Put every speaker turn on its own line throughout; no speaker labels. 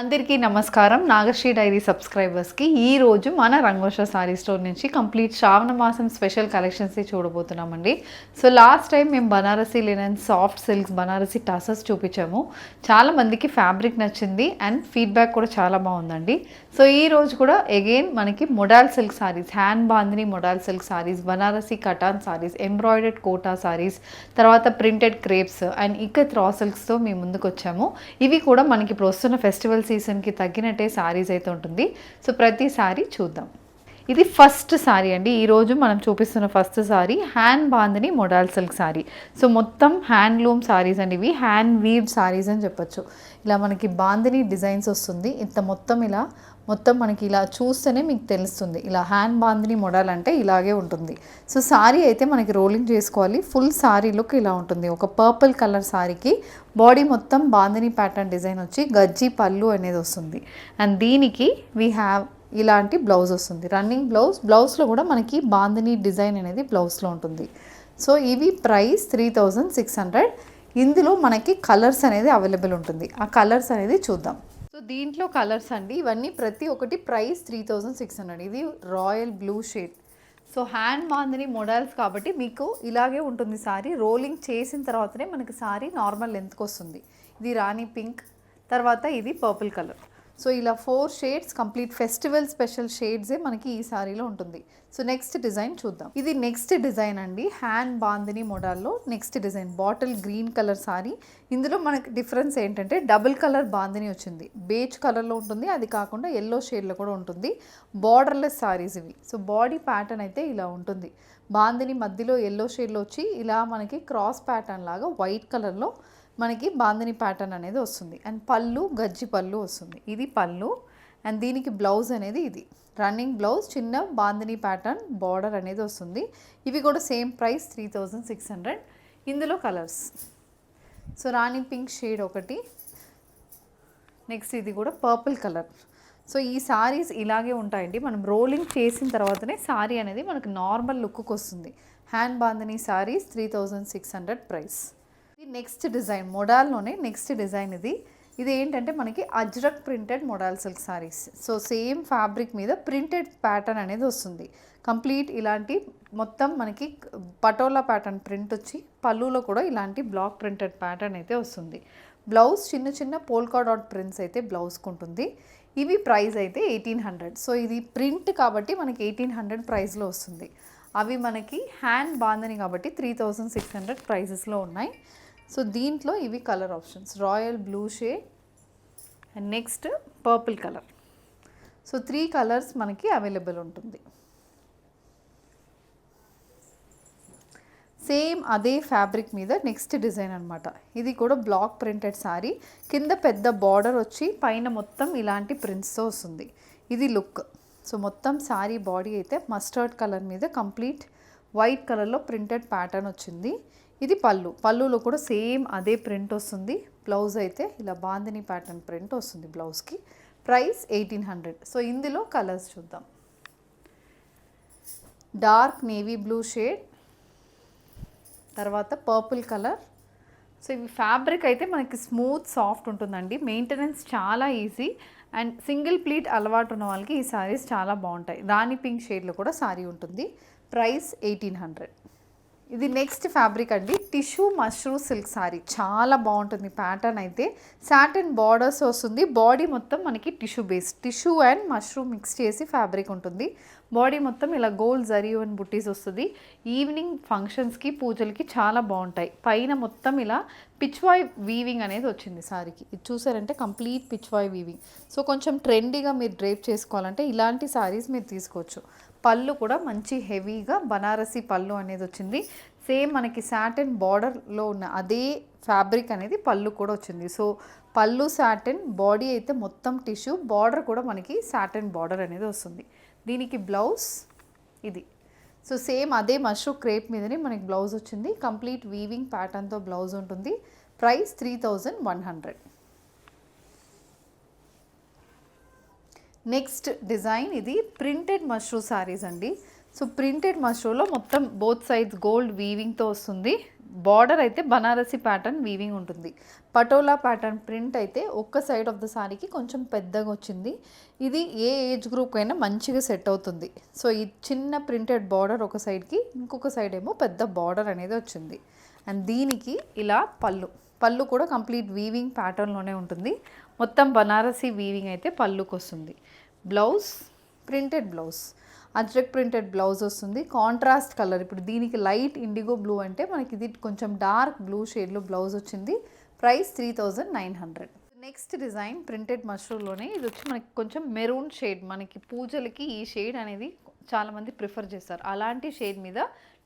అందరికీ నమస్కారం. నాగశ్రీ డైరీ సబ్స్క్రైబర్స్కి ఈ రోజు మన రంగోష సారీ స్టోర్ నుంచి కంప్లీట్ శ్రావణ మాసం స్పెషల్ కలెక్షన్స్ చూడబోతున్నామండి. సో లాస్ట్ టైం మేము Banarasi linen soft silks Banarasi టాసెస్ చూపించాము. చాలా మందికి ఫ్యాబ్రిక్ నచ్చింది అండ్ ఫీడ్బ్యాక్ కూడా చాలా బాగుందండి. సో ఈ రోజు కూడా అగైన్ మనకి modal silk saris hand bandhani modal silk saris Banarasi katan saris embroidered Kota saris తర్వాత ప్రింటెడ్ క్రేప్స్ అండ్ ఇక త్రా సిల్క్స్తో మేము ముందుకు వచ్చాము ఇవి కూడా మనకి ఇప్పుడు వస్తున్న ఫెస్టివల్స్ సీజన్కి తగ్గినట్టే సారీస్ అయితే ఉంటుంది. సో ప్రతి శారీ చూద్దాం. ఇది ఫస్ట్ సారీ అండి. ఈరోజు మనం చూపిస్తున్న first sari hand bandhani modal silk sari. So మొత్తం హ్యాండ్లూమ్ సారీస్ అండి ఇవి. హ్యాండ్ వీవ్ సారీస్ అని చెప్పొచ్చు. ఇలా మనకి బాందని డిజైన్స్ వస్తుంది. ఇంత మొత్తం ఇలా మొత్తం మనకి ఇలా చూస్తేనే మీకు తెలుస్తుంది. ఇలా హ్యాండ్ బాందిని మోడల్ అంటే ఇలాగే ఉంటుంది. సో సారీ అయితే మనకి రోలింగ్ చేసుకోవాలి. ఫుల్ సారీ లుక్ ఇలా ఉంటుంది. ఒక పర్పుల్ కలర్ సారీకి బాడీ మొత్తం బాందిని ప్యాటర్న్ డిజైన్ వచ్చి గజ్జి పళ్ళు అనేది వస్తుంది. అండ్ దీనికి వీ హ్యావ్ ఇలాంటి బ్లౌజ్ వస్తుంది. రన్నింగ్ బ్లౌజ్ బ్లౌజ్లో కూడా మనకి బాందిని డిజైన్ అనేది బ్లౌజ్లో ఉంటుంది. సో ఇవి price three thousand six hundred. ఇందులో మనకి కలర్స్ అనేది అవైలబుల్ ఉంటుంది. ఆ కలర్స్ అనేది చూద్దాం. సో దీంట్లో కలర్స్ అండి. ఇవన్నీ ప్రతి ఒక్కటి price three thousand six hundred. ఇది royal blue shade. So hand bandhani models కాబట్టి మీకు ఇలాగే ఉంటుంది సారీ. రోలింగ్ చేసిన తర్వాతనే మనకి సారీ నార్మల్ లెంత్కి వస్తుంది. ఇది రాణి పింక్. తర్వాత ఇది పర్పుల్ కలర్. సో ఇలా four shades complete festival special షేడ్సే మనకి ఈ సారీలో ఉంటుంది. సో నెక్స్ట్ డిజైన్ చూద్దాం. ఇది నెక్స్ట్ డిజైన్ అండి. హ్యాండ్ బాందిని మోడల్లో next design. Bottle green colour sari. ఇందులో మనకి డిఫరెన్స్ ఏంటంటే డబుల్ కలర్ బాందిని వచ్చింది. బేజ్ కలర్లో ఉంటుంది. అది కాకుండా ఎల్లో షేడ్లో కూడా ఉంటుంది. బార్డర్లెస్ సారీస్ ఇవి. సో బాడీ ప్యాటర్న్ అయితే ఇలా ఉంటుంది. బాందిని మధ్యలో ఎల్లో షేడ్లో వచ్చి ఇలా మనకి క్రాస్ ప్యాటర్న్ లాగా వైట్ కలర్లో మనకి బాందిని ప్యాటర్న్ అనేది వస్తుంది. అండ్ పళ్ళు గజ్జి పళ్ళు వస్తుంది. ఇది పళ్ళు. అండ్ దీనికి బ్లౌజ్ అనేది ఇది. రన్నింగ్ బ్లౌజ్ చిన్న బాందిని ప్యాటర్న్ బార్డర్ అనేది వస్తుంది. ఇవి కూడా same price three thousand six hundred ఇందులో colours so rani pink shade ఒకటి. నెక్స్ట్ ఇది కూడా పర్పుల్ కలర్ సో ఈ సారీస్ ఇలాగే ఉంటాయండి. మనం రోలింగ్ చేసిన తర్వాతనే సారీ అనేది మనకు నార్మల్ లుక్కు వస్తుంది. Hand bandhani saris three thousand six hundred price ఇది నెక్స్ట్ డిజైన్ మొడాల్లోనే నెక్స్ట్ డిజైన్ ఇది. ఇది ఏంటంటే మనకి Ajrak printed modal silk saris so same fabric మీద ప్రింటెడ్ ప్యాటర్న్ అనేది వస్తుంది. కంప్లీట్ ఇలాంటి మొత్తం మనకి పటోలా ప్యాటర్న్ ప్రింట్ వచ్చి పళ్ళులో కూడా ఇలాంటి బ్లాక్ ప్రింటెడ్ ప్యాటర్న్ అయితే వస్తుంది. బ్లౌజ్ చిన్న చిన్న పోల్కా డాట్ ప్రింట్స్ అయితే బ్లౌజ్కి ఉంటుంది ఇవి ప్రైస్ అయితే ఎయిటీన్ హండ్రెడ్ సో ఇది ప్రింట్ కాబట్టి మనకి ఎయిటీన్ హండ్రెడ్ ప్రైస్లో వస్తుంది. అవి మనకి హ్యాండ్ బాందని కాబట్టి త్రీ థౌజండ్ సిక్స్ హండ్రెడ్ ప్రైజెస్లో ఉన్నాయి. సో దీంట్లో ఇవి colour options royal blue shade and next purple colour so three colours మనకి అవైలబుల్ ఉంటుంది. సేమ్ అదే ఫ్యాబ్రిక్ మీద నెక్స్ట్ డిజైన్ అనమాట ఇది కూడా బ్లాక్ ప్రింటెడ్ శారీ కింద పెద్ద బార్డర్ వచ్చి పైన మొత్తం ఇలాంటి ప్రింట్స్తో వస్తుంది. ఇది లుక్ సో మొత్తం శారీ బాడీ అయితే మస్టర్డ్ కలర్ మీద కంప్లీట్ వైట్ కలర్లో ప్రింటెడ్ ప్యాటర్న్ వచ్చింది. ఇది పళ్ళు. పళ్ళులో కూడా సేమ్ అదే ప్రింట్ వస్తుంది. బ్లౌజ్ అయితే ఇలా బాందిని ప్యాటర్న్ ప్రింట్ వస్తుంది బ్లౌజ్కి. Price eighteen hundred. సో ఇందులో కలర్స్ చూద్దాం. Dark navy blue shade. తర్వాత పర్పుల్ కలర్. సో ఇవి ఫ్యాబ్రిక్ అయితే మనకి స్మూత్ సాఫ్ట్ ఉంటుందండి. మెయింటెనెన్స్ చాలా ఈజీ. అండ్ సింగిల్ ప్లీట్ అలవాటు ఉన్న వాళ్ళకి ఈ సారీస్ చాలా బాగుంటాయి. రాణి పింక్ షేడ్లో కూడా సారీ ఉంటుంది. Price eighteen hundred. ఇది నెక్స్ట్ ఫ్యాబ్రిక్ అండి. టిష్యూ మష్రూమ్ సిల్క్ సారీ చాలా బాగుంటుంది ప్యాటర్న్ అయితే. సాటిన్ బార్డర్స్ వస్తుంది. బాడీ మొత్తం మనకి tissue base tissue and mushroom mix చేసి ఫ్యాబ్రిక్ ఉంటుంది. బాడీ మొత్తం ఇలా గోల్డ్ జరీ అండ్ బుట్టీస్ వస్తుంది. ఈవినింగ్ ఫంక్షన్స్కి పూజలకి చాలా బాగుంటాయి. పైన మొత్తం ఇలా పిచ్వాయ్ వీవింగ్ అనేది వచ్చింది సారీకి. ఇది చూసారంటే కంప్లీట్ పిచ్వాయ్ వీవింగ్ సో కొంచెం ట్రెండీగా మీరు డ్రేప్ చేసుకోవాలంటే ఇలాంటి సారీస్ మీరు తీసుకోవచ్చు. పళ్ళు కూడా మంచి హెవీగా బనారసి పళ్ళు అనేది వచ్చింది. సేమ్ మనకి సాటిన్ బార్డర్లో ఉన్న అదే ఫ్యాబ్రిక్ అనేది పళ్ళు కూడా వచ్చింది. సో పళ్ళు సాటిన్ బాడీ అయితే మొత్తం టిష్యూ బార్డర్ కూడా మనకి సాటిన్ బార్డర్ అనేది వస్తుంది. దీనికి బ్లౌజ్ ఇది. సో సేమ్ అదే మష్రూ క్రేప్ మీదనే మనకి బ్లౌజ్ వచ్చింది. కంప్లీట్ వీవింగ్ ప్యాటర్న్తో బ్లౌజ్ ఉంటుంది. Price three thousand one hundred. Next design ఇది ప్రింటెడ్ మష్రూ సారీస్ అండి. సో ప్రింటెడ్ మష్రూలో మొత్తం బోత్ సైడ్స్ గోల్డ్ వీవింగ్తో వస్తుంది. బార్డర్ అయితే బనారసి ప్యాటర్న్ వీవింగ్ ఉంటుంది. పటోలా ప్యాటర్న్ ప్రింట్ అయితే ఒక్క సైడ్ ఆఫ్ ద సారీకి కొంచెం పెద్దగా వచ్చింది. ఇది ఏ ఏజ్ గ్రూప్ అయినా మంచిగా సెట్ అవుతుంది. సో ఈ చిన్న ప్రింటెడ్ బార్డర్ ఒక సైడ్కి ఇంకొక సైడ్ ఏమో పెద్ద బార్డర్ అనేది వచ్చింది. అండ్ దీనికి ఇలా పళ్ళు. పళ్ళు కూడా కంప్లీట్ వీవింగ్ ప్యాటర్న్లోనే ఉంటుంది. మొత్తం బనారసి వీవింగ్ అయితే పళ్ళుకి వస్తుంది blouse printed blouse Ajrak printed blouse వస్తుంది. కాంట్రాస్ట్ కలర్ ఇప్పుడు దీనికి లైట్ ఇండిగో బ్లూ అంటే మనకి ఇది కొంచెం డార్క్ బ్లూ షేడ్లో బ్లౌజ్ వచ్చింది. Price three thousand nine hundred next design printed మష్రూమ్లోనే ఇది వచ్చి మనకి కొంచెం మెరూన్ షేడ్ మనకి పూజలకి ఈ షేడ్ అనేది చాలామంది ప్రిఫర్ చేస్తారు. అలాంటి షేడ్ మీద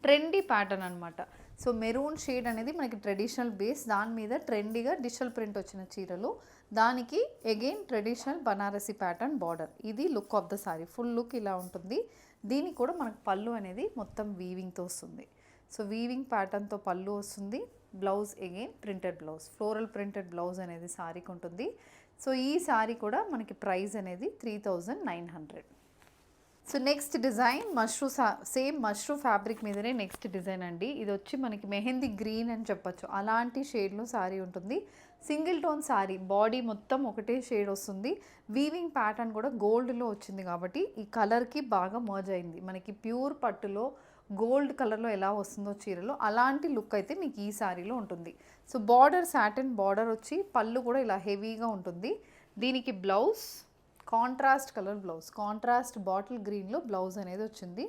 ట్రెండీ ప్యాటర్న్ అనమాట సో మెరూన్ షేడ్ అనేది మనకి ట్రెడిషనల్ బేస్ దాని మీద ట్రెండీగా డిజిటల్ ప్రింట్ వచ్చిన చీరలు. దానికి again traditional Banarasi pattern border ఇది look of the sari full look ఇలా ఉంటుంది. దీనికి కూడా మనకు పళ్ళు అనేది మొత్తం వీవింగ్తో వస్తుంది. సో వీవింగ్ ప్యాటర్న్తో పళ్ళు వస్తుంది. Blouse again printed blouse floral printed blouse అనేది శారీకి ఉంటుంది. సో ఈ శారీ కూడా మనకి ప్రైస్ అనేది three thousand nine hundred so next design mashru same mashru fabric మీదనే నెక్స్ట్ డిజైన్ అండి. ఇది వచ్చి మనకి మెహందీ గ్రీన్ అని చెప్పొచ్చు. అలాంటి షేడ్లో శారీ ఉంటుంది. సింగిల్ టోన్ శారీ బాడీ మొత్తం ఒకటే షేడ్ వస్తుంది. వీవింగ్ ప్యాటర్న్ కూడా గోల్డ్లో వచ్చింది కాబట్టి ఈ కలర్కి బాగా మర్జ్ అయింది. మనకి ప్యూర్ పట్టులో గోల్డ్ కలర్లో ఎలా వస్తుందో చీరలో అలాంటి లుక్ అయితే మీకు ఈ శారీలో ఉంటుంది. సో బార్డర్ సాటిన్ బార్డర్ వచ్చి పళ్ళు కూడా ఇలా హెవీగా ఉంటుంది. దీనికి blouse contrast colour blouse contrast bottle గ్రీన్లో బ్లౌజ్ అనేది వచ్చింది.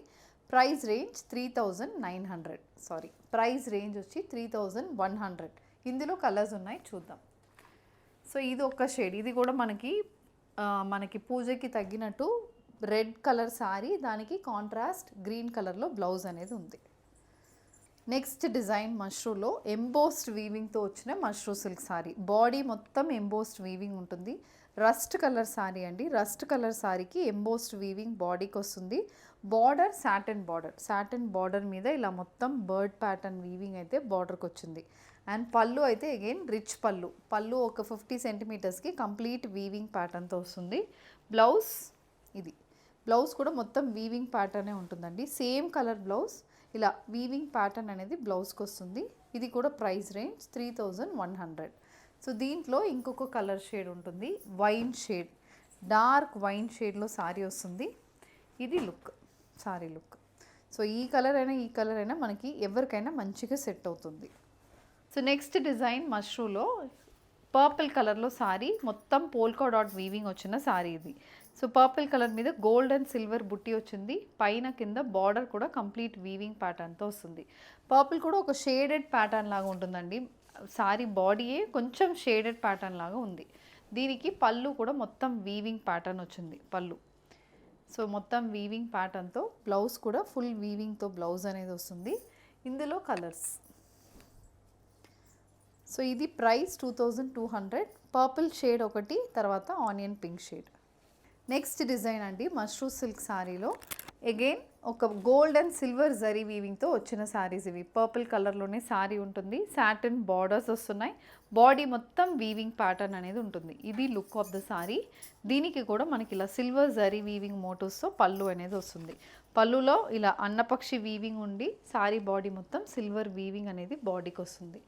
Price range three thousand nine hundred sari price range వచ్చి త్రీ థౌజండ్ వన్ హండ్రెడ్. ఇందులో కలర్స్ ఉన్నాయి చూద్దాం. సో ఇది ఒక షేడ్. ఇది కూడా మనకి మనకి పూజకి తగ్గినట్టు రెడ్ కలర్ సారీ దానికి కాంట్రాస్ట్ గ్రీన్ కలర్లో బ్లౌజ్ అనేది ఉంది. నెక్స్ట్ డిజైన్ మష్రూలో ఎంబోస్డ్ వీవింగ్తో వచ్చిన మష్రూ సిల్క్ శారీ బాడీ మొత్తం ఎంబోస్డ్ వీవింగ్ ఉంటుంది. రస్ట్ కలర్ సారీ అండి. రస్ట్ కలర్ సారీకి ఎంబోస్డ్ వీవింగ్ బాడీకి వస్తుంది. Border satin border satin border మీద ఇలా మొత్తం బర్డ్ ప్యాటర్న్ వీవింగ్ అయితే బార్డర్కి వచ్చింది. అండ్ పళ్ళు అయితే అగైన్ రిచ్ పళ్ళు. పళ్ళు ఒక ఫిఫ్టీ సెంటీమీటర్స్కి కంప్లీట్ వీవింగ్ ప్యాటర్న్తో వస్తుంది. బ్లౌజ్ ఇది. బ్లౌజ్ కూడా మొత్తం వీవింగ్ ప్యాటర్నే ఉంటుందండి. సేమ్ కలర్ బ్లౌజ్ ఇలా వీవింగ్ ప్యాటర్న్ అనేది బ్లౌజ్కి వస్తుంది. ఇది కూడా price range three thousand one hundred so దీంట్లో ఇంకొక కలర్ షేడ్ ఉంటుంది. వైన్ షేడ్ డార్క్ వైన్ షేడ్లో సారీ వస్తుంది. ఇది లుక్ సారీ లుక్ సో ఈ కలర్ అయినా ఈ కలర్ అయినా మనకి ఎవరికైనా మంచిగా సెట్ అవుతుంది. సో నెక్స్ట్ డిజైన్ మష్రూలో పర్పుల్ కలర్లో సారీ మొత్తం పోల్కా డాట్ వీవింగ్ వచ్చిన సారీ ఇది సో పర్పుల్ కలర్ మీద గోల్డ్ అండ్ సిల్వర్ బుట్టి వచ్చింది పైన కింద బార్డర్ కూడా కంప్లీట్ వీవింగ్ ప్యాటర్న్తో వస్తుంది పర్పుల్ కూడా ఒక షేడెడ్ ప్యాటర్న్ లాగా ఉంటుందండి సారీ బాడీయే కొంచెం షేడెడ్ ప్యాటర్న్ లాగా ఉంది దీనికి పళ్ళు కూడా మొత్తం వీవింగ్ ప్యాటర్న్ వచ్చింది పళ్ళు సో మొత్తం వీవింగ్ ప్యాటర్న్తో బ్లౌజ్ కూడా ఫుల్ వీవింగ్తో బ్లౌజ్ అనేది వస్తుంది ఇందులో కలర్స్ సో ఇది price two thousand two hundred. Purple shade ఒకటి తర్వాత onion pink shade. Next design అండి మష్రూ సిల్క్ శారీలో అగైన్ ఒక గోల్డ్ అండ్ సిల్వర్ జరీ వీవింగ్తో వచ్చిన శారీస్ ఇవి. పర్పుల్ కలర్లోనే శారీ ఉంటుంది. సాటిన్ బార్డర్స్ వస్తున్నాయి. బాడీ మొత్తం వీవింగ్ ప్యాటర్న్ అనేది ఉంటుంది. ఇది లుక్ ఆఫ్ ద శారీ దీనికి కూడా మనకి ఇలా సిల్వర్ జరీ వీవింగ్ మోటోస్తో పళ్ళు అనేది వస్తుంది. పళ్ళులో ఇలా అన్నపక్షి వీవింగ్ ఉండి శారీ బాడీ మొత్తం సిల్వర్ వీవింగ్ అనేది బాడీకి వస్తుంది.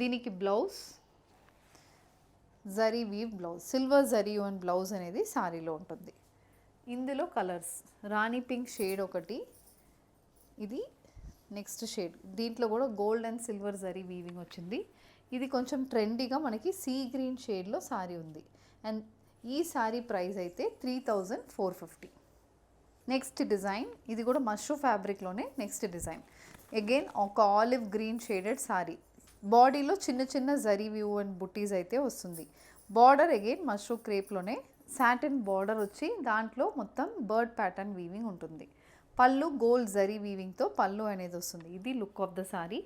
దీనికి blouse zari weave blouse silver zari and blouse అనేది శారీలో ఉంటుంది. ఇందులో కలర్స్ రాణి పింక్ షేడ్ ఒకటి ఇది నెక్స్ట్ షేడ్. దీంట్లో కూడా gold and silver zari weaving వచ్చింది. ఇది కొంచెం ట్రెండీగా మనకి సీ గ్రీన్ షేడ్లో సారీ ఉంది. అండ్ ఈ శారీ ప్రైస్ అయితే three thousand four fifty. Next design ఇది కూడా మష్రూ ఫ్యాబ్రిక్లోనే నెక్స్ట్ డిజైన్. అగైన్ ఒక ఆలివ్ గ్రీన్ షేడెడ్ శారీ బాడీలో చిన్న చిన్న జరీ వ్యూ అండ్ బుటీస్ అయితే వస్తుంది. బార్డర్ అగైన్ మష్రూ క్రేప్లోనే సాటిన్ బార్డర్ వచ్చి దాంట్లో మొత్తం బర్డ్ ప్యాటర్న్ వీవింగ్ ఉంటుంది. పళ్ళు గోల్డ్ జరీ వీవింగ్తో పళ్ళు అనేది వస్తుంది. ఇది look of the sari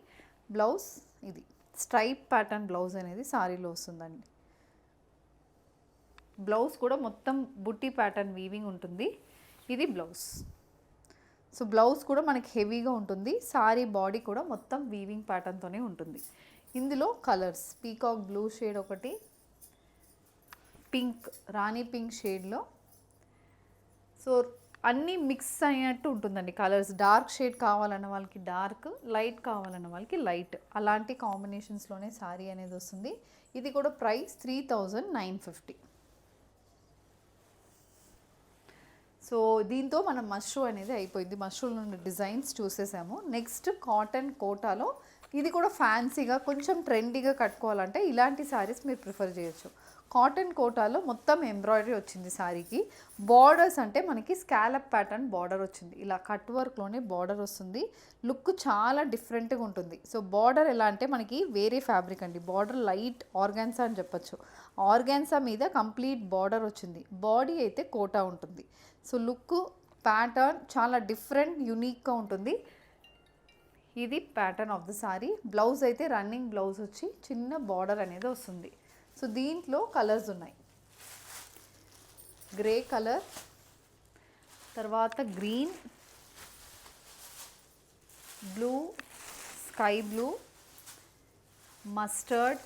blouse ఇది స్ట్రైప్ ప్యాటర్న్ బ్లౌజ్ అనేది సారీలో వస్తుందండి. బ్లౌజ్ కూడా మొత్తం బుట్టి ప్యాటర్న్ వీవింగ్ ఉంటుంది. ఇది బ్లౌజ్ సో బ్లౌజ్ కూడా మనకి హెవీగా ఉంటుంది. సారీ బాడీ కూడా మొత్తం వీవింగ్ ప్యాటర్న్తోనే ఉంటుంది. ఇందులో కలర్స్ పీకాక్ బ్లూ షేడ్ ఒకటి పింక్ రాణి పింక్ షేడ్లో సో అన్నీ మిక్స్ అయినట్టు ఉంటుందండి కలర్స్ డార్క్ షేడ్ కావాలన్న వాళ్ళకి డార్క్ లైట్ కావాలన్న వాళ్ళకి లైట్ అలాంటి కాంబినేషన్స్లోనే శారీ అనేది వస్తుంది. ఇది కూడా price three thousand nine fifty so దీంతో మనం మష్రూ అనేది అయిపోయింది. మష్రూమ్ నుండి డిజైన్స్ చూసేసాము. నెక్స్ట్ కాటన్ కోటాలో ఇది కూడా ఫ్యాన్సీగా కొంచెం ట్రెండీగా కట్టుకోవాలంటే ఇలాంటి శారీస్ మీరు ప్రిఫర్ చేయొచ్చు. కాటన్ కోటాలో మొత్తం ఎంబ్రాయిడరీ వచ్చింది శారీకి. బార్డర్స్ అంటే మనకి స్కాలప్ ప్యాటర్న్ బార్డర్ వచ్చింది. ఇలా కట్ వర్క్లోనే బార్డర్ వస్తుంది. లుక్ చాలా డిఫరెంట్గా ఉంటుంది. సో బార్డర్ ఎలా అంటే మనకి వేరే ఫ్యాబ్రిక్ అండి. బార్డర్ లైట్ ఆర్గాన్సా అని చెప్పొచ్చు. ఆర్గాన్సా మీద కంప్లీట్ బార్డర్ వచ్చింది. బాడీ అయితే కోటా ఉంటుంది. సో లుక్ ప్యాటర్న్ చాలా డిఫరెంట్ యునీక్గా ఉంటుంది. ఇది pattern of the sari. Blouse అయితే రన్నింగ్ బ్లౌజ్ వచ్చి చిన్న బార్డర్ అనేది వస్తుంది. సో దీంట్లో కలర్స్ ఉన్నాయి. గ్రే కలర్ తర్వాత green blue sky blue mustard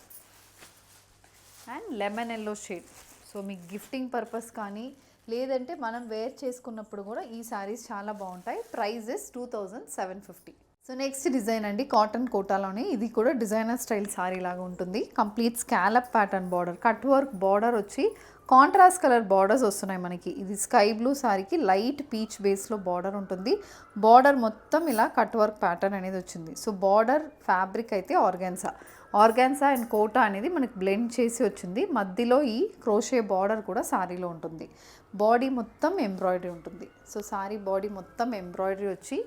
and lemon yellow shade. So మీకు గిఫ్టింగ్ పర్పస్ కానీ లేదంటే మనం వేర్ చేసుకున్నప్పుడు కూడా ఈ శారీస్ చాలా బాగుంటాయి. Prizes two thousand seven fifty so next design అండి కాటన్ కోటాలోనే. ఇది కూడా డిజైనర్ స్టైల్ శారీ లాగా ఉంటుంది. Complete scallop pattern border cut work border వచ్చి కాంట్రాస్ట్ కలర్ బార్డర్స్ వస్తున్నాయి మనకి. ఇది స్కై బ్లూ శారీకి లైట్ పీచ్ బేస్లో బార్డర్ ఉంటుంది. బార్డర్ మొత్తం ఇలా కట్ వర్క్ ప్యాటర్న్ అనేది వచ్చింది. సో బార్డర్ ఫ్యాబ్రిక్ అయితే ఆర్గాన్సా ఆర్గాన్సా అండ్ కోటా అనేది మనకి బ్లెండ్ చేసి వచ్చింది. మధ్యలో ఈ క్రోషే బార్డర్ కూడా శారీలో ఉంటుంది. బాడీ మొత్తం ఎంబ్రాయిడరీ ఉంటుంది. సో శారీ బాడీ మొత్తం ఎంబ్రాయిడరీ వచ్చి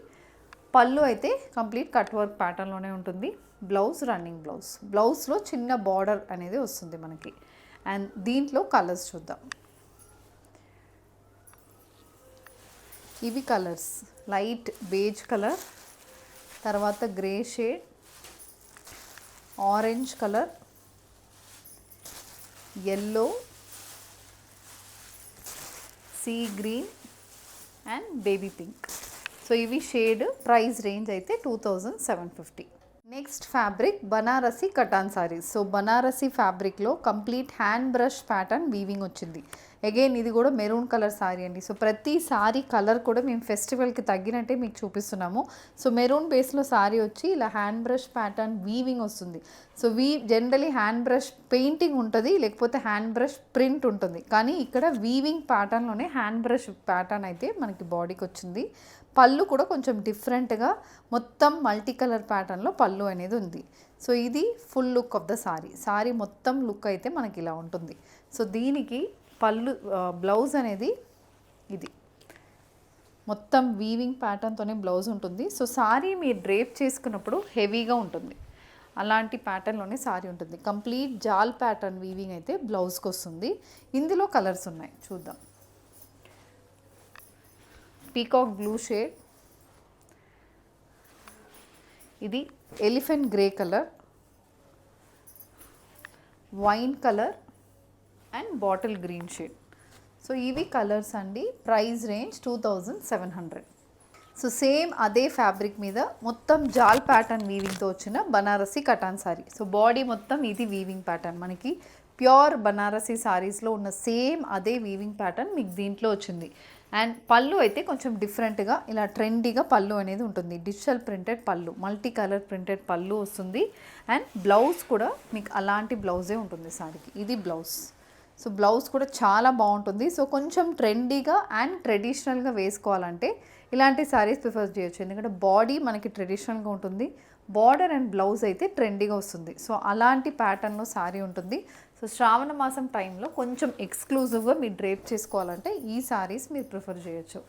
పళ్ళు అయితే కంప్లీట్ కట్ వర్క్ ప్యాటర్న్లోనే ఉంటుంది. Blouse running blouse. బ్లౌజ్లో చిన్న బార్డర్ అనేది వస్తుంది మనకి. అండ్ దీంట్లో కలర్స్ చూద్దాం. ఇవి కలర్స్. లైట్ బేజ్ కలర్ తర్వాత grey shade orange colour yellow sea green and baby pink so ఇవి షేడ్ ప్రైస్ రేంజ్ అయితే two thousand seven fifty next fabric Banarasi katan saris so Banarasi ఫ్యాబ్రిక్లో complete hand brush pattern weaving వచ్చింది. Again ఇది కూడా maroon colour sari అండి. So ప్రతి sari colour కూడా మేము ఫెస్టివల్కి తగ్గినట్టే మీకు చూపిస్తున్నాము. సో మెరూన్ బేస్లో సారీ వచ్చి ఇలా హ్యాండ్ బ్రష్ ప్యాటర్న్ వీవింగ్ వస్తుంది. So we generally hand brush painting ఉంటుంది లేకపోతే హ్యాండ్ బ్రష్ ప్రింట్ ఉంటుంది. కానీ ఇక్కడ వీవింగ్ ప్యాటర్న్లోనే హ్యాండ్ బ్రష్ ప్యాటర్న్ అయితే మనకి బాడీకి వచ్చింది. పళ్ళు కూడా కొంచెం డిఫరెంట్గా మొత్తం మల్టీ కలర్ ప్యాటర్న్లో పళ్ళు అనేది ఉంది. సో ఇది full look of the sari sari మొత్తం లుక్ అయితే మనకి ఇలా ఉంటుంది. సో దీనికి పళ్ళు బ్లౌజ్ అనేది ఇది. మొత్తం వీవింగ్ ప్యాటర్న్తోనే బ్లౌజ్ ఉంటుంది. సో సారీ మీరు డ్రేప్ చేసుకున్నప్పుడు హెవీగా ఉంటుంది. అలాంటి ప్యాటర్న్లోనే సారీ ఉంటుంది. కంప్లీట్ జాల్ ప్యాటర్న్ వీవింగ్ అయితే బ్లౌజ్కి వస్తుంది. ఇందులో కలర్స్ ఉన్నాయి. చూద్దాం. పీకాక్ బ్లూ షేడ్ ఇది elephant grey colour wine colour and bottle green shade. So ఇవి కలర్స్ అండి. Price range two thousand seven hundred. So same అదే ఫ్యాబ్రిక్ మీద మొత్తం జాల్ ప్యాటర్న్ వీవింగ్తో వచ్చిన బనారసి కటాన్ సారీ. సో బాడీ మొత్తం ఇది వీవింగ్ ప్యాటర్న్ మనకి ప్యూర్ బనారసి సారీస్లో ఉన్న సేమ్ అదే వీవింగ్ ప్యాటర్న్ మీకు దీంట్లో వచ్చింది. అండ్ పళ్ళు అయితే కొంచెం డిఫరెంట్గా ఇలా ట్రెండీగా పళ్ళు అనేది ఉంటుంది. Digital printed pallu multi colour printed pallu వస్తుంది. అండ్ బ్లౌజ్ కూడా మీకు అలాంటి బ్లౌజే ఉంటుంది సారీకి. ఇది బ్లౌజ్. సో బ్లౌజ్ కూడా చాలా బాగుంటుంది. సో కొంచెం ట్రెండీగా అండ్ ట్రెడిషనల్గా వేసుకోవాలంటే ఇలాంటి శారీస్ ప్రిఫర్ చేయొచ్చు. ఎందుకంటే బాడీ మనకి ట్రెడిషనల్గా ఉంటుంది. బార్డర్ అండ్ బ్లౌజ్ అయితే ట్రెండీగా వస్తుంది. సో అలాంటి ప్యాటర్న్లో శారీ ఉంటుంది. సో శ్రావణ మాసం టైంలో కొంచెం ఎక్స్క్లూజివ్గా మీరు డ్రేప్ చేసుకోవాలంటే ఈ శారీస్ మీరు ప్రిఫర్ చేయొచ్చు.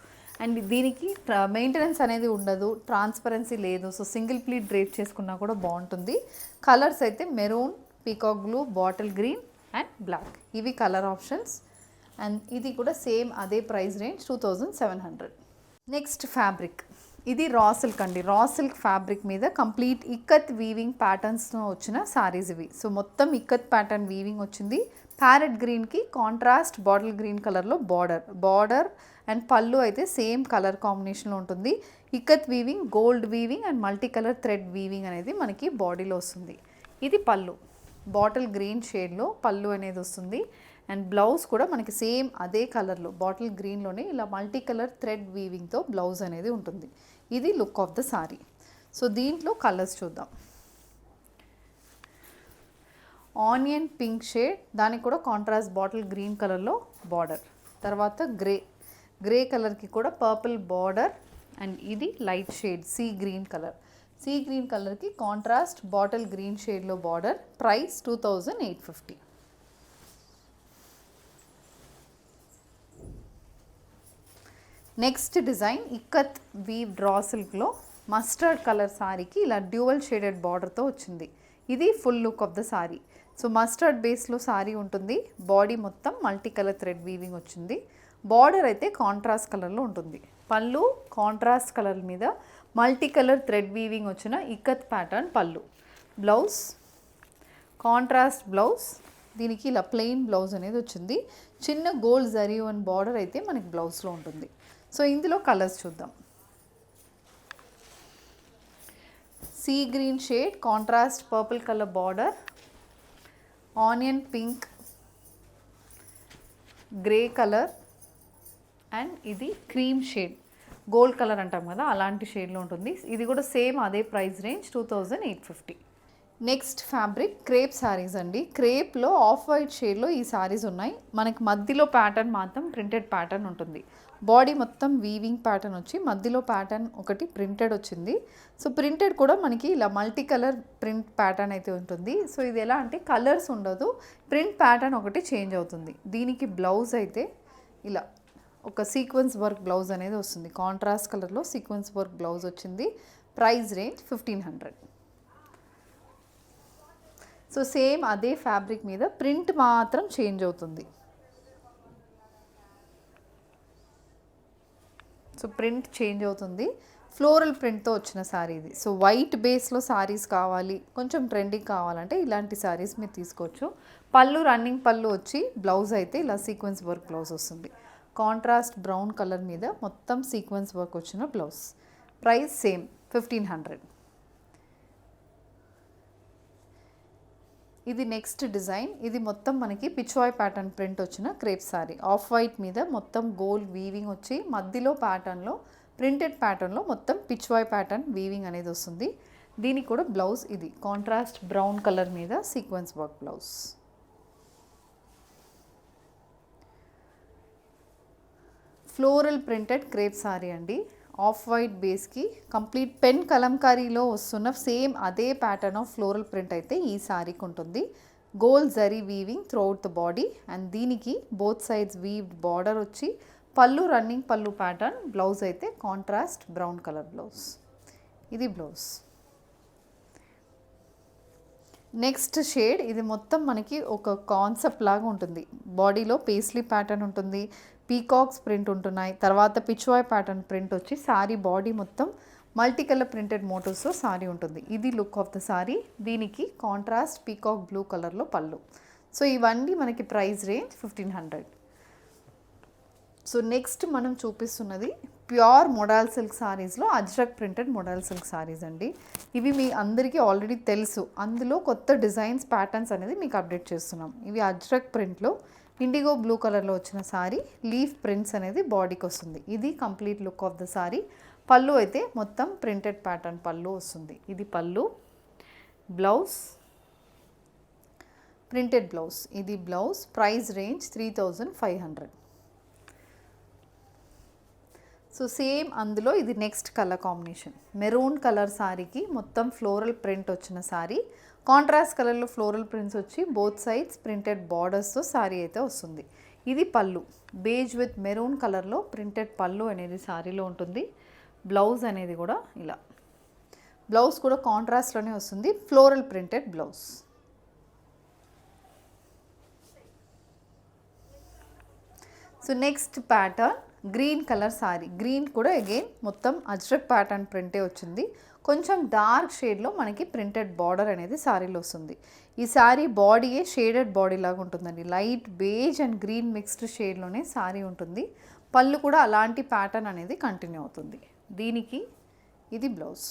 అండ్ దీనికి మెయింటెనెన్స్ అనేది ఉండదు. ట్రాన్స్పరెన్సీ లేదు. సో సింగిల్ ప్లీట్ డ్రేప్ చేసుకున్నా కూడా బాగుంటుంది. కలర్స్ అయితే maroon peacock blue bottle green and black ఇవి కలర్ ఆప్షన్స్ అండ్ ఇది కూడా సేమ్ అదే price range two thousand seven hundred next fabric ఇది రా సిల్క్ అండి. రా సిల్క్ ఫ్యాబ్రిక్ మీద కంప్లీట్ ఇక్కత్ వీవింగ్ ప్యాటర్న్స్లో వచ్చిన సారీస్ ఇవి. సో మొత్తం ఇక్కత్ ప్యాటర్న్ వీవింగ్ వచ్చింది. ప్యారెట్ గ్రీన్కి కాంట్రాస్ట్ బాటిల్ గ్రీన్ కలర్లో బార్డర్ బార్డర్ అండ్ పళ్ళు అయితే సేమ్ కలర్ కాంబినేషన్లో ఉంటుంది. Ikat weaving gold weaving and multi colour thread weaving అనేది మనకి బాడీలో వస్తుంది. ఇది పళ్ళు. బాటిల్ గ్రీన్ షేడ్లో పళ్ళు అనేది వస్తుంది. అండ్ బ్లౌజ్ కూడా మనకి సేమ్ అదే కలర్లో బాటిల్ గ్రీన్లోనే ఇలా మల్టీ కలర్ థ్రెడ్ వీవింగ్తో బ్లౌజ్ అనేది ఉంటుంది. ఇది look of the saree. So దీంట్లో కలర్స్ చూద్దాం. ఆనియన్ పింక్ షేడ్ దానికి కూడా కాంట్రాస్ట్ బాటిల్ గ్రీన్ కలర్లో బార్డర్. తర్వాత గ్రే గ్రే కలర్కి కూడా పర్పుల్ బార్డర్ అండ్ ఇది light shade sea green colour. Sea green కలర్కి కాంట్రాస్ట్ బాటిల్ గ్రీన్ షేడ్లో border price two thousand eight fifty. Next design ikat weave draw సిల్క్లో మస్టర్డ్ కలర్ సారీకి ఇలా డ్యూవల్ షేడెడ్ బార్డర్తో వచ్చింది. ఇది full look of the saree. So mustard బేస్లో sorry ఉంటుంది. బాడీ మొత్తం మల్టీ కలర్ థ్రెడ్ వీవింగ్ వచ్చింది. బార్డర్ అయితే కాంట్రాస్ట్ కలర్లో ఉంటుంది. పళ్ళు కాంట్రాస్ట్ కలర్ మీద మల్టీ కలర్ థ్రెడ్ వీవింగ్ వచ్చిన ఇక్కత్ ప్యాటర్న్ పళ్ళు. బ్లౌజ్ కాంట్రాస్ట్ బ్లౌజ్ దీనికి ఇలా ప్లెయిన్ బ్లౌజ్ అనేది వచ్చింది. చిన్న గోల్డ్ జరీ వన్ బార్డర్ అయితే మనకి బ్లౌజ్లో ఉంటుంది. సో ఇందులో కలర్స్ చూద్దాం. Sea green shade contrast purple colour border onion pink grey colour and ఇది క్రీమ్ షేడ్. గోల్డ్ కలర్ అంటాం కదా అలాంటి షేడ్లో ఉంటుంది. ఇది కూడా సేమ్ అదే price range two thousand eight fifty next fabric crepe sarees అండి. క్రేప్లో ఆఫ్ వైట్ షేడ్లో ఈ శారీస్ ఉన్నాయి. మనకి మధ్యలో ప్యాటర్న్ మాత్రం ప్రింటెడ్ ప్యాటర్న్ ఉంటుంది. బాడీ మొత్తం వీవింగ్ ప్యాటర్న్ వచ్చి మధ్యలో ప్యాటర్న్ ఒకటి ప్రింటెడ్ వచ్చింది. సో ప్రింటెడ్ కూడా మనకి ఇలా మల్టీ కలర్ ప్రింట్ ప్యాటర్న్ అయితే ఉంటుంది. సో ఇది ఎలా అంటే కలర్స్ ఉండదు. ప్రింట్ ప్యాటర్న్ ఒకటి చేంజ్ అవుతుంది. దీనికి బ్లౌజ్ అయితే ఇలా ఒక సీక్వెన్స్ వర్క్ బ్లౌజ్ అనేది వస్తుంది. కాంట్రాస్ట్ కలర్లో సీక్వెన్స్ వర్క్ బ్లౌజ్ వచ్చింది. Price range fifteen hundred. So same అదే ఫ్యాబ్రిక్ మీద ప్రింట్ మాత్రం చేంజ్ అవుతుంది. సో ప్రింట్ చేంజ్ అవుతుంది. ఫ్లోరల్ ప్రింట్తో వచ్చిన శారీ ఇది. సో వైట్ బేస్లో శారీస్ కావాలి కొంచెం ట్రెండింగ్ కావాలంటే ఇలాంటి శారీస్ మీరు తీసుకోవచ్చు. పళ్ళు రన్నింగ్ పళ్ళు వచ్చి బ్లౌజ్ అయితే ఇలా సీక్వెన్స్ వర్క్ బ్లౌజ్ వస్తుంది. కాంట్రాస్ట్ బ్రౌన్ కలర్ మీద మొత్తం సీక్వెన్స్ వర్క్ వచ్చిన blouse. Price same fifteen hundred. ఇది నెక్స్ట్ డిజైన్. ఇది మొత్తం మనకి పిచ్వాయ్ ప్యాటర్న్ ప్రింట్ వచ్చిన క్రేప్ సారీ. ఆఫ్ వైట్ మీద మొత్తం గోల్డ్ వీవింగ్ వచ్చి మధ్యలో ప్యాటర్న్లో ప్రింటెడ్ ప్యాటర్న్లో మొత్తం పిచ్వాయ్ ప్యాటర్న్ వీవింగ్ అనేది వస్తుంది. దీనికి కూడా బ్లౌజ్ ఇది. కాంట్రాస్ట్ బ్రౌన్ కలర్ మీద sequence work blouse. Floral printed crepe saree అండి. ఆఫ్ వైట్ బేస్కి కంప్లీట్ పెన్ కలంకారీలో వస్తున్న సేమ్ అదే ప్యాటర్న్ ఆఫ్ ఫ్లోరల్ ప్రింట్ అయితే ఈ శారీకి ఉంటుంది. Gold zari weaving throughout the body and దీనికి బోత్ సైడ్స్ వీవ్డ్ బార్డర్ వచ్చి పళ్ళు రన్నింగ్ పళ్ళు ప్యాటర్న్ బ్లౌజ్ అయితే కాంట్రాస్ట్ బ్రౌన్ కలర్ బ్లౌజ్ ఇది బ్లౌజ్ నెక్స్ట్ షేడ్ ఇది మొత్తం మనకి ఒక కాన్సెప్ట్ లాగా ఉంటుంది. బాడీలో పేస్లీ ప్యాటర్న్ ఉంటుంది. పీకాక్స్ ప్రింట్ ఉంటున్నాయి. తర్వాత పిచ్వాయ్ ప్యాటర్న్ ప్రింట్ వచ్చి శారీ బాడీ మొత్తం మల్టీ కలర్ ప్రింటెడ్ మోటివ్స్తో శారీ ఉంటుంది. ఇది లుక్ ఆఫ్ ద సారీ. దీనికి కాంట్రాస్ట్ పీకాక్ బ్లూ కలర్లో పళ్ళు. సో ఇవన్నీ మనకి price range fifteen hundred. So next మనం చూపిస్తున్నది ప్యూర్ మొడాల్ సిల్క్ శారీస్లో ajrak printed modal silk sarees అండి. ఇవి మీ అందరికీ ఆల్రెడీ తెలుసు. అందులో కొత్త డిజైన్స్ ప్యాటర్న్స్ అనేది మీకు అప్డేట్ చేస్తున్నాం. ఇవి అజ్రక్ ప్రింట్లో ఇండిగో బ్లూ కలర్లో వచ్చిన సారీ లీఫ్ ప్రింట్స్ అనేది బాడీకి వస్తుంది. ఇది complete look of the saree పళ్ళు అయితే మొత్తం ప్రింటెడ్ ప్యాటర్న్ పళ్ళు వస్తుంది. ఇది పళ్ళు బ్లౌజ్ ప్రింటెడ్ బ్లౌజ్ ఇది blouse price range three thousand five hundred so same అందులో ఇది next colour combination maroon colour శారీకి మొత్తం ఫ్లోరల్ ప్రింట్ వచ్చిన శారీ కాంట్రాస్ట్ కలర్లో ఫ్లోరల్ ప్రింట్స్ వచ్చి బోత్ సైడ్స్ ప్రింటెడ్ బార్డర్స్తో సారీ అయితే వస్తుంది. ఇది పళ్ళు. బేజ్ విత్ మెరూన్ కలర్లో ప్రింటెడ్ పళ్ళు అనేది శారీలో ఉంటుంది. బ్లౌజ్ అనేది కూడా ఇలా. బ్లౌజ్ కూడా కాంట్రాస్ట్లోనే వస్తుంది. Floral printed blouse. So next pattern green colour saree. Green కూడా అగైన్ మొత్తం అజ్రక్ ప్యాటర్న్ ప్రింటే వచ్చింది. కొంచెం డార్క్ షేడ్లో మనకి ప్రింటెడ్ బార్డర్ అనేది శారీలో వస్తుంది. ఈ శారీ బాడీయే షేడెడ్ బాడీ లాగా ఉంటుందండి. Light beige and green mixed షేడ్లోనే sari ఉంటుంది. పళ్ళు కూడా అలాంటి ప్యాటర్న్ అనేది కంటిన్యూ అవుతుంది. దీనికి ఇది blouse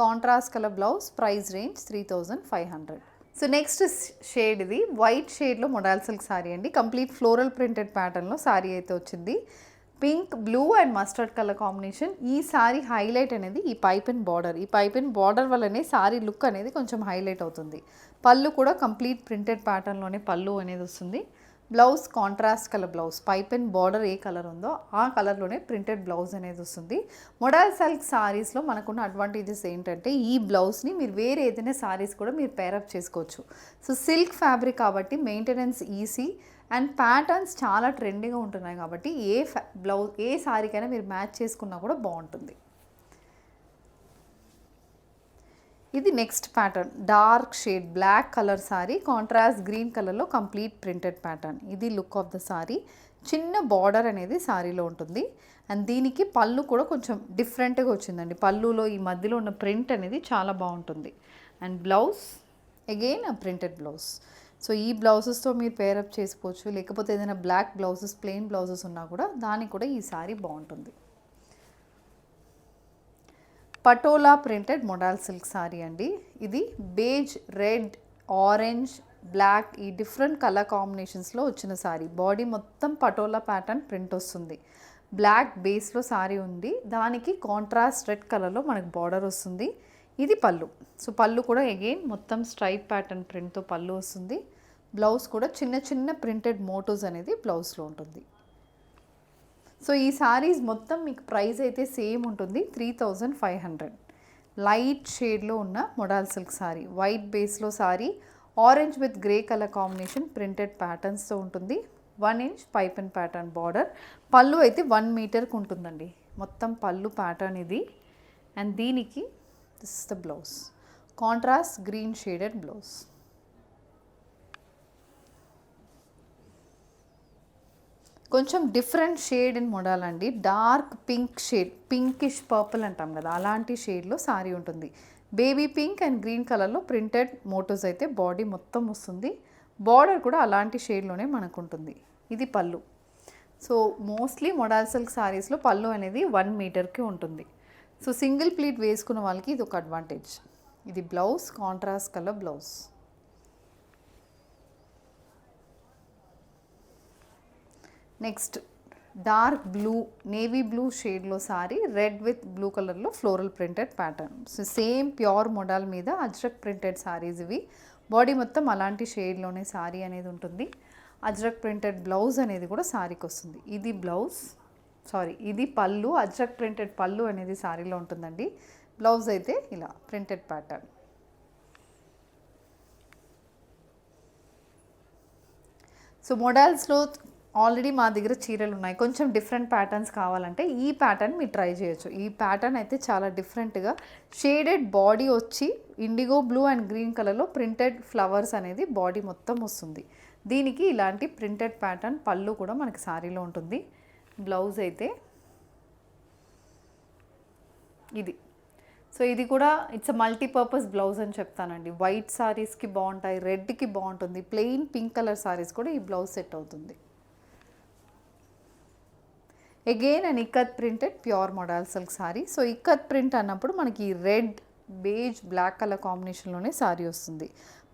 contrast colour blouse price range three thousand five hundred so next shade ఇది. వైట్ షేడ్లో మొడాల్ సిల్క్ శారీ అండి. కంప్లీట్ ఫ్లోరల్ ప్రింటెడ్ ప్యాటర్న్లో శారీ అయితే వచ్చింది. Pink blue and mustard colour combination. ఈ సారీ హైలైట్ అనేది ఈ పైప్ అండ్ బార్డర్. ఈ పైప్ అండ్ బార్డర్ వల్లనే సారీ లుక్ అనేది కొంచెం హైలైట్ అవుతుంది. పళ్ళు కూడా కంప్లీట్ ప్రింటెడ్ ప్యాటర్న్లోనే పళ్ళు అనేది వస్తుంది. Blouse contrast colour blouse pipe and border A colour ఉందో ఆ కలర్లోనే ప్రింటెడ్ బ్లౌజ్ అనేది వస్తుంది. మొడల్ సిల్క్ సారీస్లో మనకున్న అడ్వాంటేజెస్ ఏంటంటే ఈ బ్లౌజ్ని మీరు వేరే ఏదైనా సారీస్ కూడా మీరు పేరప్ చేసుకోవచ్చు. సో సిల్క్ ఫ్యాబ్రిక్ కాబట్టి మెయింటెనెన్స్ ఈజీ అండ్ ప్యాటర్న్స్ చాలా ట్రెండింగ్గా ఉంటున్నాయి కాబట్టి ఏ ఫ్యా బ్లౌజ్ ఏ సారీకైనా మీరు మ్యాచ్ చేసుకున్నా కూడా బాగుంటుంది. ఇది next pattern. Dark shade black colour saree contrast green కలర్లో కంప్లీట్ ప్రింటెడ్ ప్యాటర్న్. ఇది లుక్ ఆఫ్ ద సారీ. చిన్న బార్డర్ అనేది సారీలో ఉంటుంది. అండ్ దీనికి పళ్ళు కూడా కొంచెం డిఫరెంట్గా వచ్చిందండి. పళ్ళులో ఈ మధ్యలో ఉన్న ప్రింట్ అనేది చాలా బాగుంటుంది. And blouse again printed blouse. So ఈ బ్లౌజెస్తో మీరు పేరప్ చేసుకోవచ్చు. లేకపోతే ఏదైనా బ్లాక్ బ్లౌజెస్ ప్లెయిన్ బ్లౌజెస్ ఉన్నా కూడా దానికి కూడా ఈ సారీ బాగుంటుంది. Patola printed modal silk saree అండి. ఇది బేజ్ రెడ్ ఆరెంజ్ బ్లాక్ ఈ డిఫరెంట్ కలర్ కాంబినేషన్స్లో వచ్చిన సారీ. బాడీ మొత్తం పటోలా ప్యాటర్న్ ప్రింట్ వస్తుంది. బ్లాక్ బేస్లో సారీ ఉంది. దానికి కాంట్రాస్ట్ రెడ్ కలర్లో మనకు బార్డర్ వస్తుంది. ఇది పళ్ళు. సో పళ్ళు కూడా అగైన్ మొత్తం స్ట్రైప్ ప్యాటర్న్ ప్రింట్తో పళ్ళు వస్తుంది. బ్లౌజ్ కూడా చిన్న చిన్న ప్రింటెడ్ మోటోస్ అనేది బ్లౌజ్లో ఉంటుంది. సో ఈ సారీస్ మొత్తం మీకు ప్రైస్ అయితే సేమ్ ఉంటుంది three thousand five hundred light షేడ్లో ఉన్న మొడాల్ సిల్క్ సారీ వైట్ బేస్లో saree orange with grey colour combination printed ప్యాటర్న్స్తో ఉంటుంది. One inch pipe and pattern border పళ్ళు అయితే వన్ మీటర్కి ఉంటుందండి. మొత్తం పళ్ళు ప్యాటర్న్ ఇది. అండ్ దీనికి this the blouse contrast green shaded blouse కొంచెం డిఫరెంట్ షేడ్ ఇన్ మోడల్ అండి dark pink shade pinkish purple అంటాం కదా అలాంటి షేడ్లో సారీ ఉంటుంది. బేబీ పింక్ అండ్ గ్రీన్ కలర్లో ప్రింటెడ్ మోటోస్ అయితే బాడీ మొత్తం వస్తుంది. బార్డర్ కూడా అలాంటి షేడ్లోనే మనకు ఉంటుంది ఇది పళ్ళు. సో మోస్ట్లీ మొడాల్ సిల్క్ శారీస్లో పళ్ళు అనేది వన్ మీటర్కి ఉంటుంది. సో సింగిల్ ప్లీట్ వేసుకున్న వాళ్ళకి ఇది ఒక అడ్వాంటేజ్ ఇది blouse contrast colour blouse next dark blue navy blue షేడ్లో సారీ రెడ్ విత్ బ్లూ కలర్లో floral printed pattern. So same pure modal మీద అజ్రక్ ప్రింటెడ్ సారీస్ ఇవి. బాడీ మొత్తం అలాంటి షేడ్లోనే సారీ అనేది ఉంటుంది. అజ్రక్ ప్రింటెడ్ బ్లౌజ్ అనేది కూడా సారీకి వస్తుంది. ఇది బ్లౌజ్ సారీ ఇది పళ్ళు అజ్రక్ ప్రింటెడ్ పళ్ళు అనేది సారీలో ఉంటుందండి. బ్లౌజ్ అయితే ఇలా ప్రింటెడ్ ప్యాటర్న్. సో మోడల్స్లో ఆల్రెడీ మా దగ్గర చీరలు ఉన్నాయి కొంచెం డిఫరెంట్ ప్యాటర్న్స్ కావాలంటే ఈ ప్యాటర్న్ మీరు ట్రై చేయొచ్చు. ఈ ప్యాటర్న్ అయితే చాలా డిఫరెంట్గా షేడెడ్ బాడీ వచ్చి ఇండిగో బ్లూ అండ్ గ్రీన్ కలర్లో ప్రింటెడ్ ఫ్లవర్స్ అనేది బాడీ మొత్తం వస్తుంది. దీనికి ఇలాంటి ప్రింటెడ్ ప్యాటర్న్ పళ్ళు కూడా మనకి శారీలో ఉంటుంది. బ్లౌజ్ అయితే ఇది. సో ఇది కూడా ఇట్స్ అ మల్టీపర్పస్ బ్లౌజ్ అని చెప్తానండి. వైట్ సారీస్కి బాగుంటాయి రెడ్కి బాగుంటుంది ప్లెయిన్ పింక్ కలర్ సారీస్ కూడా ఈ బ్లౌజ్ సెట్ అవుతుంది. Again and ikat printed pure modal silk saree so ikat print అన్నప్పుడు మనకి రెడ్ బేజ్ బ్లాక్ కలర్ కాంబినేషన్లోనే సారీ వస్తుంది.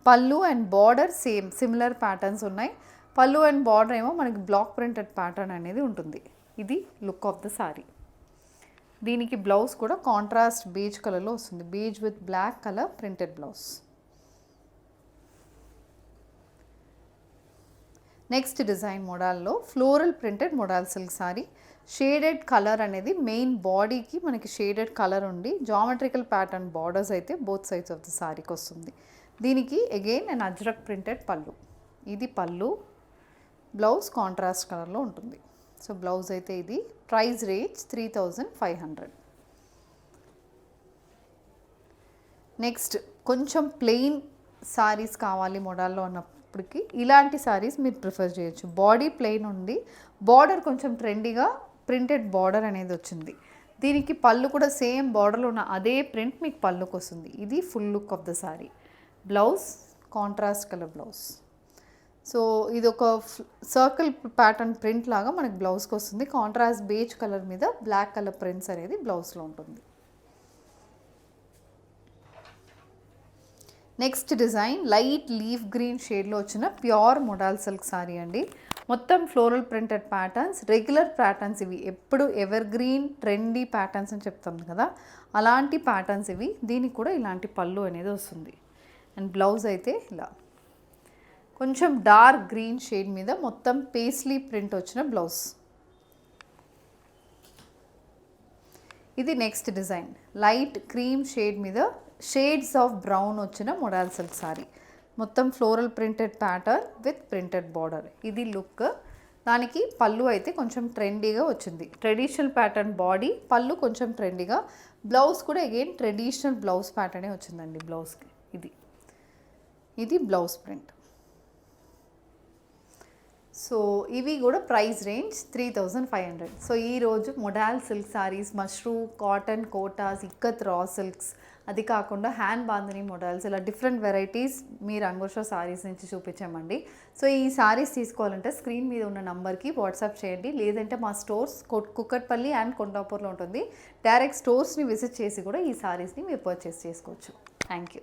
పళ్ళు and border same similar patterns ఉన్నాయి. పళ్ళు అండ్ బార్డర్ ఏమో మనకి బ్లాక్ ప్రింటెడ్ ప్యాటర్న్ అనేది ఉంటుంది. ఇది లుక్ ఆఫ్ ద సారీ దీనికి బ్లౌజ్ కూడా కాంట్రాస్ట్ బేజ్ కలర్లో వస్తుంది. Beige with black colour printed blouse next design మోడల్లో floral printed modal silk saree shaded colour అనేది మెయిన్ బాడీకి మనకి షేడెడ్ కలర్ ఉండి జామెట్రికల్ ప్యాటర్న్ బార్డర్స్ అయితే బోత్ సైడ్స్ ఆఫ్ ద శారీకి వస్తుంది. దీనికి అగైన్ అండ్ అజ్రక్ ప్రింటెడ్ పళ్ళు. ఇది పళ్ళు బ్లౌజ్ కాంట్రాస్ట్ కలర్లో ఉంటుంది. సో బ్లౌజ్ అయితే ఇది price range three thousand five hundred. Next కొంచెం ప్లెయిన్ శారీస్ కావాలి మోడల్లో ఉన్నప్పటికీ ఇలాంటి సారీస్ మీరు ప్రిఫర్ చేయొచ్చు. బాడీ ప్లెయిన్ ఉండి బార్డర్ కొంచెం ట్రెండీగా ప్రింటెడ్ బార్డర్ అనేది వచ్చింది. దీనికి పళ్ళు కూడా సేమ్ బార్డర్లో ఉన్న అదే ప్రింట్ మీకు పళ్ళుకి వస్తుంది. ఇది full look of the saree. Blouse contrast colour blouse. So ఇది ఒక సర్కిల్ ప్యాటర్న్ ప్రింట్ లాగా మనకి బ్లౌజ్కి వస్తుంది. కాంట్రాస్ట్ బేజ్ కలర్ మీద బ్లాక్ కలర్ ప్రింట్స్ అనేది బ్లౌజ్లో ఉంటుంది. Next design light leaf green షేడ్లో వచ్చిన ప్యూర్ మొడాల్ సిల్క్ సారీ అండి. మొత్తం floral printed patterns regular patterns ఇవి ఎప్పుడు ఎవర్ గ్రీన్ ట్రెండీ ప్యాటర్న్స్ అని చెప్తాం కదా అలాంటి ప్యాటర్న్స్ ఇవి. దీనికి కూడా ఇలాంటి పళ్ళు అనేది వస్తుంది. అండ్ బ్లౌజ్ అయితే ఇలా. కొంచెం డార్క్ గ్రీన్ షేడ్ మీద మొత్తం పేస్లీ ప్రింట్ వచ్చిన బ్లౌజ్. ఇది next design. Light cream shade మీద షేడ్స్ ఆఫ్ బ్రౌన్ వచ్చిన మొడాల్ సిల్క్ సారీ. మొత్తం floral printed pattern with printed border ఇది లుక్ దానికి పళ్ళు అయితే కొంచెం ట్రెండీగా వచ్చింది. ట్రెడిషనల్ ప్యాటర్న్ బాడీ పళ్ళు కొంచెం ట్రెండీగా బ్లౌజ్ కూడా అగైన్ ట్రెడిషనల్ బ్లౌజ్ ప్యాటర్నే వచ్చిందండి బ్లౌజ్కి ఇది. ఇది బ్లౌజ్ ప్రింట్ సో ఇవి కూడా price range three thousand five hundred so ఈరోజు modal silk sarees mashru cotton kotas ikat raw silks అది కాకుండా హ్యాండ్ బాందని మోడల్స్ ఇలా డిఫరెంట్ వెరైటీస్ మీ రంగోషో సారీస్ నుంచి చూపించామండి. సో ఈ సారీస్ తీసుకోవాలంటే స్క్రీన్ మీద ఉన్న నంబర్కి వాట్సాప్ చేయండి. లేదంటే మా స్టోర్స్ కుక్కట్పల్లి అండ్ కొండాపూర్లో ఉంటుంది. డైరెక్ట్ స్టోర్స్ని విజిట్ చేసి కూడా ఈ సారీస్ని మీరు పర్చేస్ చేసుకోవచ్చు. Thank you